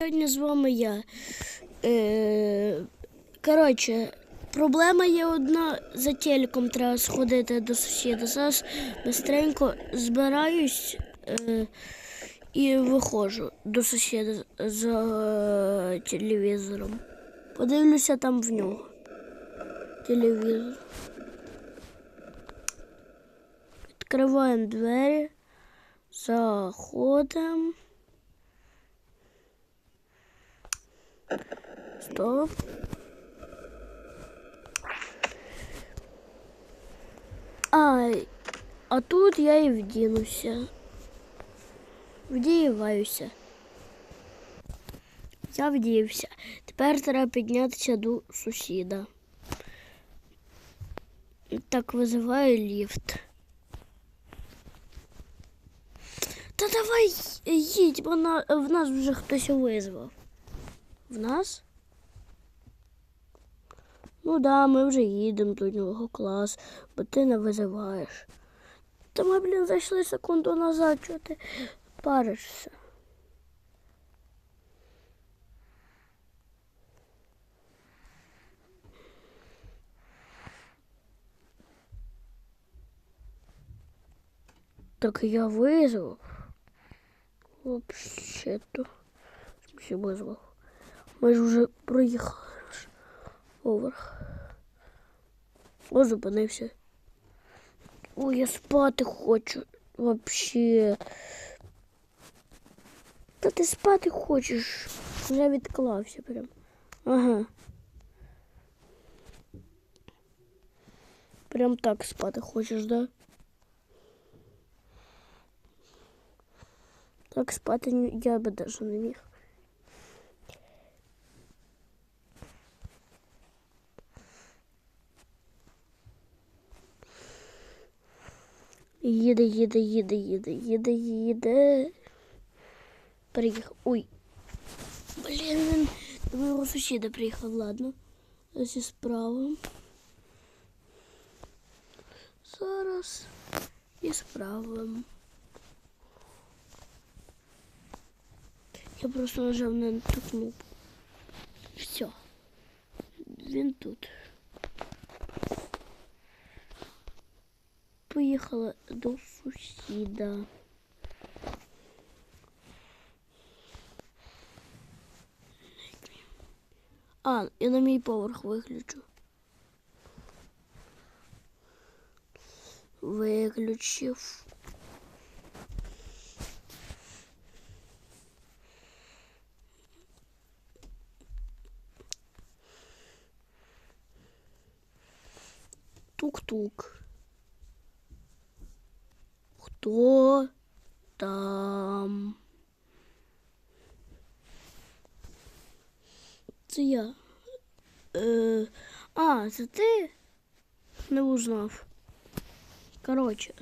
Сьогодні з вами я. Е, коротше, проблема є одна за телеком треба сходити до сусіда. Зараз бистренько збираюсь е, і виходжу до сусіда за е, телевізором. Подивлюся там в нього. Телевізор. Відкриваємо двері, заходимо. Стоп. А, а тут я і вдінуся. Вдіваюся. Я вдівся. Тепер треба піднятися до сусіда. Так визиваю ліфт. Та давай їдь, бо на, в нас вже хтось визвав. В нас? Ну да, ми вже їдемо до нього клас, бо ти не визиваєш. Та ми, блін, зайшли секунду назад, чого ти паришся. Так я визвав. Вообще-то. Ще визвав. Ми ж вже проїхали ж поверх. О, зупинився. Ой, я спати хочу. Вообще. Та ти спати хочеш. Вже відклався прям. Ага. Прям так спати хочеш, да? Так спати я би даже не міг. Їде, їде, їде, їде, їде, їде. Приїхав. Ой. Блін, він до моєго сусіда приїхав, ладно. Ось і справа. Зараз і справа. Я просто нажав на ту кнопку. Все. Він тут. Поїхала до сусіда. А, я на мій поверх виключу. Виключив. Тук-тук. Хто там? Це я. Е, а, це ти? Не узнав. Коротше,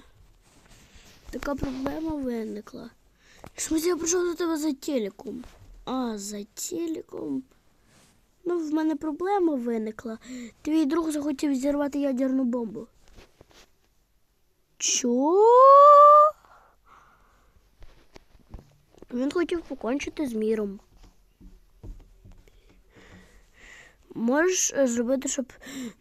така проблема виникла. Смысле, я прийшов до тебе за телеком. А, за телеком. Ну, в мене проблема виникла. Твій друг захотів зірвати ядерну бомбу. Чо? Він хотів покончити з міром. Можеш е, зробити, щоб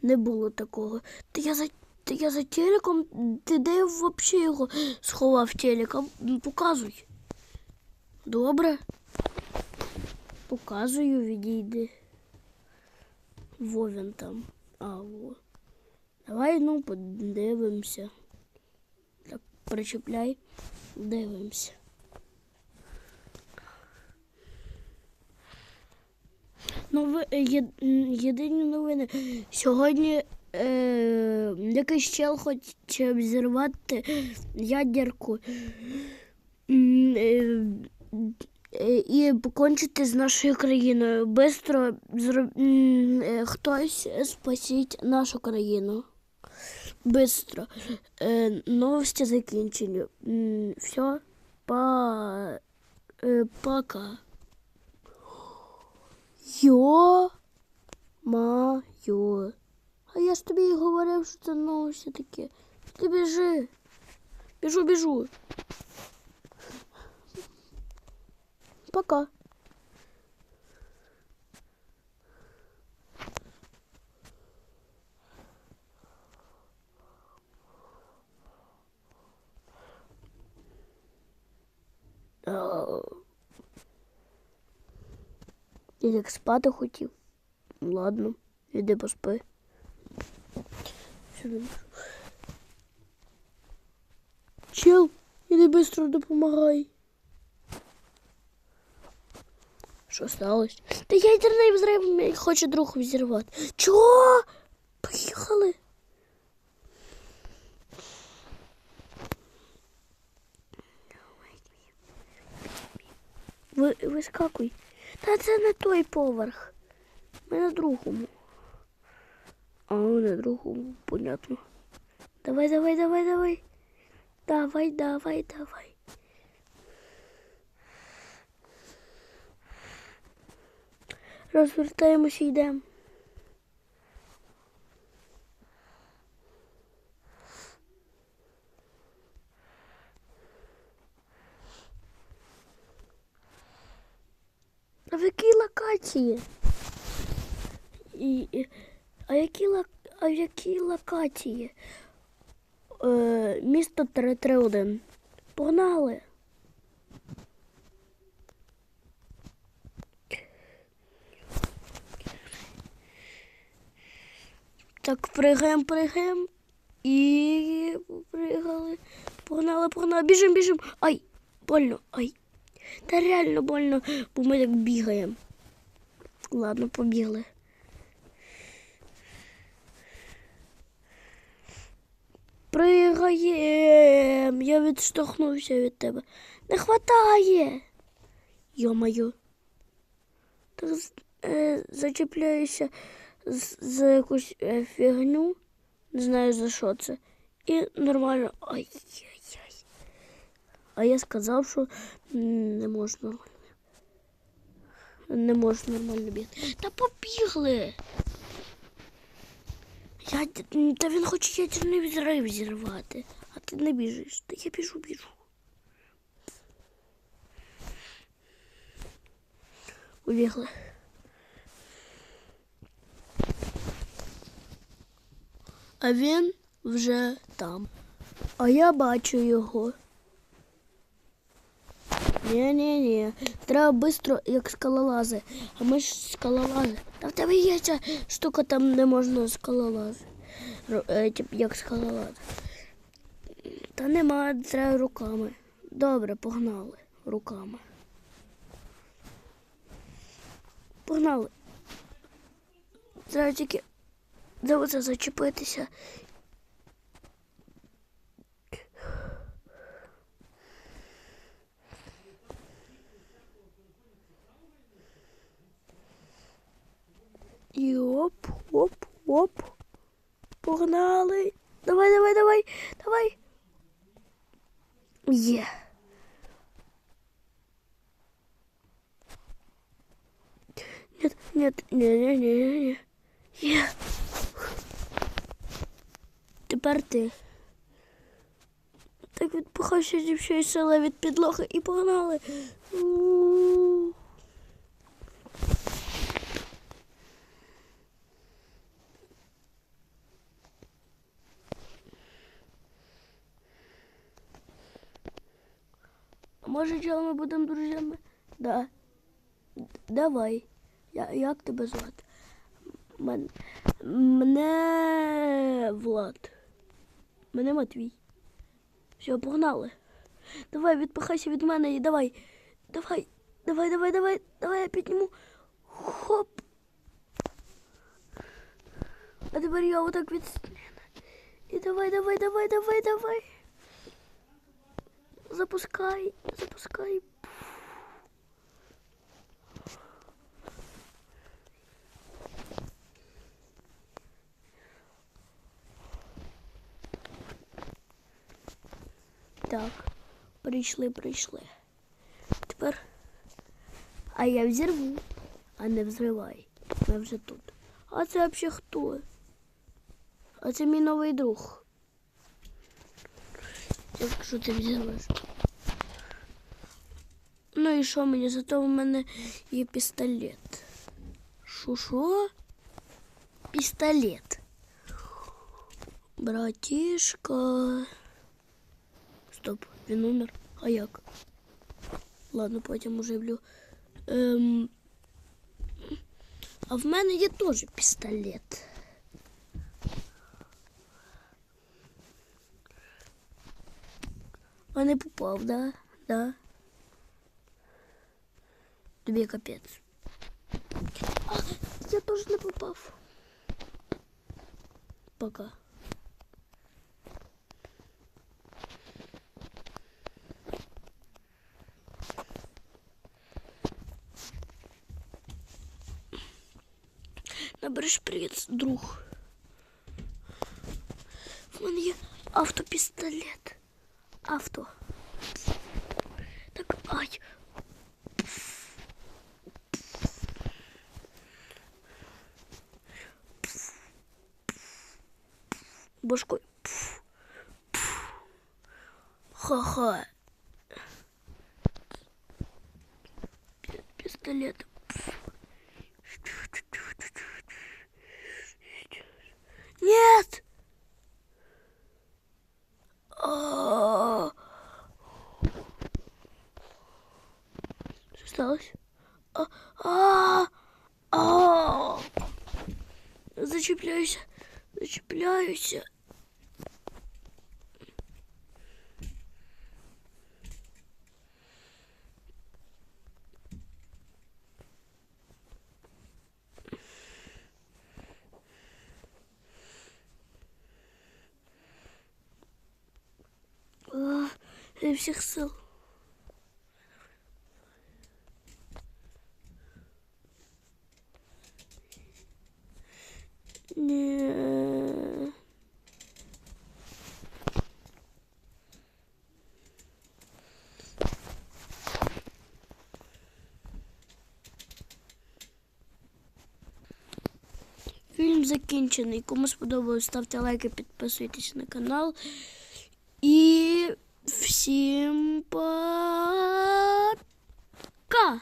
не було такого. Та я за, та я за телеком. Ти де взагалі його сховав телека? Ну, Показуй. Добре. Показую, відійди. Во він там. А, во. Давай, ну, подивимося. Так, причепляй, дивимося. Ну, ви, е, є, єдині новини. Сьогодні е, якийсь чел хоче взірвати ядерку е, е, і покончити з нашою країною. Бистро зро... м, е, хтось спасіть нашу країну. Бистро. Е, новості закінчені. М, Все. Па... е, Пока. Йо майо. А я ж тобі і говорив, що це новості таке. Ти біжи. Біжу, біжу. Пока. А, Я як спати хотів. Ладно, іди поспи. Чел, іди швидко допомагай. Що сталося? Та ядерний взрив мені хоче друг взірвати. Чого? Поїхали. Ви, вискакуй. Та це не той поверх. Ми на другому. А, на другому, понятно. Давай, давай, давай, давай. Давай, давай, давай. Розвертаємося і йдемо. А в якій локації? І, а, які, а в якій локації? Е, місто 331. Погнали. Так, пригаємо, пригаємо. І пригали. Погнали, погнали. Біжим, біжим. Ай, больно, ай. Та реально больно, бо ми так бігаємо. Ладно, побігли. Пригаєм. Я відштовхнувся від тебе. Не хватає. Йо-моє. Так е, зачіпляюся за якусь е, фігню. Не знаю за що це. І нормально. Ай-яй-яй. А я сказав, що не можна нормально. Не можна нормально бігти. Та побігли. Я, та він хоче ядерний взрив зірвати, а ти не біжиш. Та я біжу, біжу. Убігли. А він вже там. А я бачу його. Ні-ні-ні. Треба швидко, як скалолази. А ми ж скалолази. Та в тебе є ця штука, там не можна скалолази. Е, тип, як скалолази. Та нема, треба руками. Добре, погнали руками. Погнали. Треба тільки за зачепитися. І оп, оп. Погнали. Давай, давай, давай, давай. Є. Нет, нет, не, не, не, не. Є. Тепер ти. Так відпихайся зі всієї сили від підлоги і погнали. У. А може, чого ми будемо друзями? Да. Давай. Я, як тебе звати? Мен... Мене Влад. Мене Матвій. Все, погнали. Давай, відпихайся від мене і давай. Давай, давай, давай, давай, давай я підніму. Хоп. А тепер я отак від. І давай, давай, давай, давай, давай. Запускай, запускай. Так, прийшли, прийшли. Тепер. А я взірву, а не взривай. Ми вже тут. А це взагалі хто? А це мій новий друг. Якщо ти взірвеш. Ну і що мені? Зато в мене є пістолет. Що що? Пістолет. Братішка. Стоп, він умер. А як? Ладно, потім оживлю. Ем... А в мене є теж пістолет. А не попав, да? Да. Тобі капець. А, я теж не попав. Пока. Набери шприц, друг. В мене є автопістолет. Авто. Так, ай. Башкой. Ха-ха. Пи- зачепляюсь, зачепляюсь. А, всех ссыл. Закінчений. Кому сподобалось, ставте лайки, підписуйтесь на канал. І всім пока!